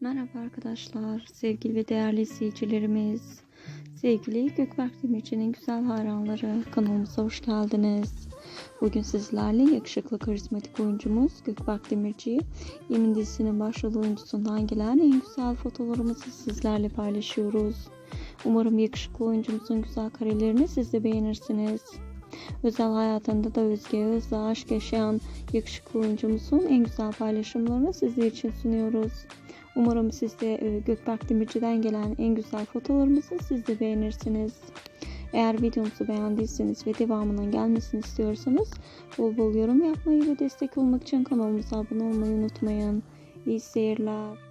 Merhaba arkadaşlar, sevgili ve değerli izleyicilerimiz. Sevgili Gökberk Demirci'nin güzel hayranları kanalımıza hoş geldiniz. Bugün sizlerle yakışıklı karizmatik oyuncumuz Gökberk Demirci'yi Yemin dizisinin başrol oyuncusundan gelen en güzel fotoğraflarımızı sizlerle paylaşıyoruz. Umarım yakışıklı oyuncumuzun güzel karelerini siz de beğenirsiniz. Özel hayatında da Özge Öz'le aşk yaşayan yakışıklı oyuncumuzun en güzel paylaşımlarını sizler için sunuyoruz. Umarım siz de e, Gökberk Demirci'den gelen en güzel fotoğraflarımızı siz de beğenirsiniz. Eğer videomuzu beğendiyseniz ve devamının gelmesini istiyorsanız bol bol yorum yapmayı ve destek olmak için kanalımıza abone olmayı unutmayın. İyi seyirler.